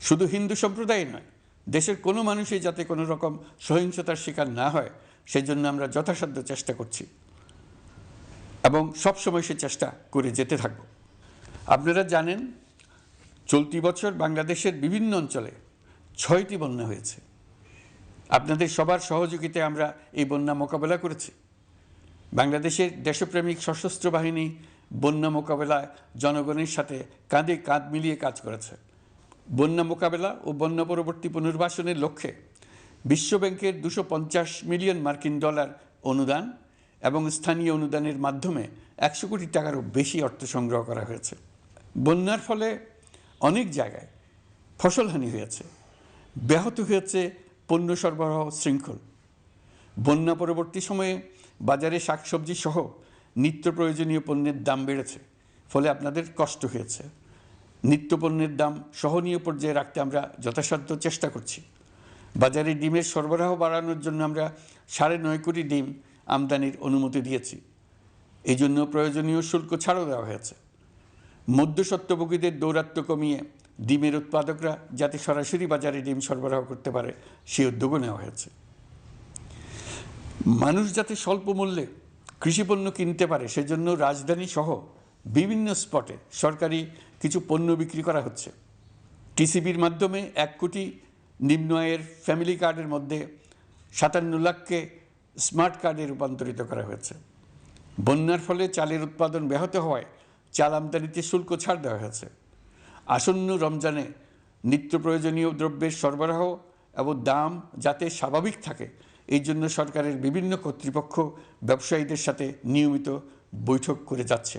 শুধু হিন্দু সম্প্রদায় নয়, দেশের কোনো মানুষই যাতে কোনো রকম সহিংসতার শিকার না হয় সেই জন্য আমরা যথাসাধ্য চেষ্টা করছি। এবং সবসময় সে চেষ্টা করে যেতে থাকব। আপনারা জানেন, চলতি বছর বাংলাদেশের বিভিন্ন অঞ্চলে ছয়টি বন্যা হয়েছে। আপনাদের সবার সহযোগিতায় আমরা এই বন্যা মোকাবেলা করেছি। বাংলাদেশের দেশপ্রেমিক সশস্ত্র বাহিনী বন্যা মোকাবেলায় জনগণের সাথে কাঁধে কাঁধ মিলিয়ে কাজ করেছে। বন্যা মোকাবেলা ও বন্যা পরবর্তী পুনর্বাসনের লক্ষ্যে বিশ্বব্যাংকের দুশো পঞ্চাশ মিলিয়ন মার্কিন ডলার অনুদান এবং স্থানীয় অনুদানের মাধ্যমে একশো কোটি টাকারও বেশি অর্থ সংগ্রহ করা হয়েছে। বন্যার ফলে অনেক জায়গায় ফসলহানি হয়েছে। ব্যাহত হয়েছে পণ্য সরবরাহ শৃঙ্খল। বন্যা পরবর্তী সময়ে বাজারে শাকসবজি সহ নিত্য প্রয়োজনীয় পণ্যের দাম বেড়েছে, ফলে আপনাদের কষ্ট হয়েছে। নিত্য পণ্যের দাম সহনীয় পর্যায়ে রাখতে আমরা যথাসাধ্য চেষ্টা করছি। বাজারে ডিমের সরবরাহ বাড়ানোর জন্য আমরা সাড়ে নয় কোটি ডিম আমদানির অনুমতি দিয়েছি। এই জন্য প্রয়োজনীয় শুল্ক ছাড়ও দেওয়া হয়েছে। মধ্যস্বত্বভোগীদের দৌরাত্ম্য কমিয়ে ডিমের উৎপাদকরা যাতে সরাসরি বাজারে ডিম সরবরাহ করতে পারে, সেই উদ্যোগও নেওয়া হয়েছে। মানুষ যাতে স্বল্প মূল্যে কৃষিপণ্য কিনতে পারে, সেজন্য রাজধানী সহ বিভিন্ন স্পটে সরকারি কিছু পণ্য বিক্রি করা হচ্ছে। টিসিবির মাধ্যমে এক কোটি নিম্ন আয়ের ফ্যামিলি কার্ডের মধ্যে সাতান্ন লাখকে স্মার্ট কার্ডে রূপান্তরিত করা হয়েছে। বন্যার ফলে চালের উৎপাদন ব্যাহত হওয়ায় চাল আমদানিতে শুল্ক ছাড় দেওয়া হয়েছে। আসন্ন রমজানে নিত্য প্রয়োজনীয় দ্রব্যের সরবরাহ এবং দাম যাতে স্বাভাবিক থাকে, এই জন্য সরকারের বিভিন্ন কর্তৃপক্ষ ব্যবসায়ীদের সাথে নিয়মিত বৈঠক করে যাচ্ছে।